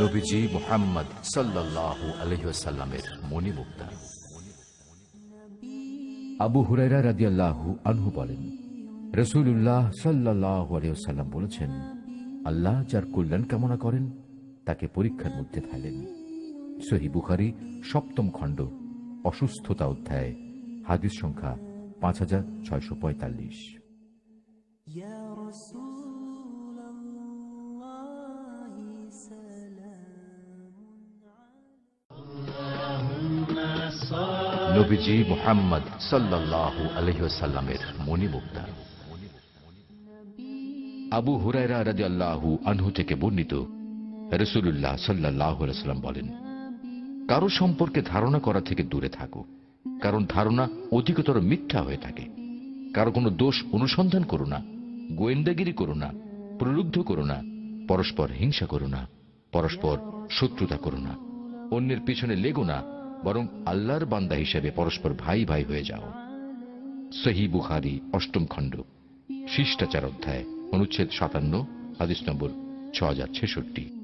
নবীজি মোহাম্মদ সাল্লাহ আলহিসাল্লামের মণিমুক্তা। আবু হুরাইরা রাদিয়াল্লাহু আনহু বলেন রসুল্লাহ সাল্লাহ বলেছেন, আল্লাহ যার কল্যাণ কামনা করেন, তাকে পরীক্ষার মধ্যে ফেলেন। সহি বুখারি সপ্তম খণ্ড, অসুস্থতা অধ্যায়, হাদিস সংখ্যা পাঁচ হাজার ছয়শো পঁয়তাল্লিশ। নবীজি মোহাম্মদ আবু হুরায়রা রাজি আনহু থেকে বর্ণিত রসুল্লাহ বলেন, কারও সম্পর্কে ধারণা করা থেকে দূরে থাকো, কারণ ধারণা অধিকতর মিথ্যা হয়ে থাকে। কারও কোনো দোষ অনুসন্ধান করো না, গোয়েন্দাগিরি করো না, প্রলুব্ধ করো না, পরস্পর হিংসা করো না, পরস্পর শত্রুতা করো না, অন্যের পিছনে লেগো না বরং আল্লাহর বান্দা হিসেবে পরস্পর ভাই ভাই হয়ে যাও। সহি বুখারি, অষ্টম খণ্ড, শিষ্টাচার অধ্যায়, অনুচ্ছেদ সাতান্ন আদিশ নম্বর ছ হাজার ছেষট্টি।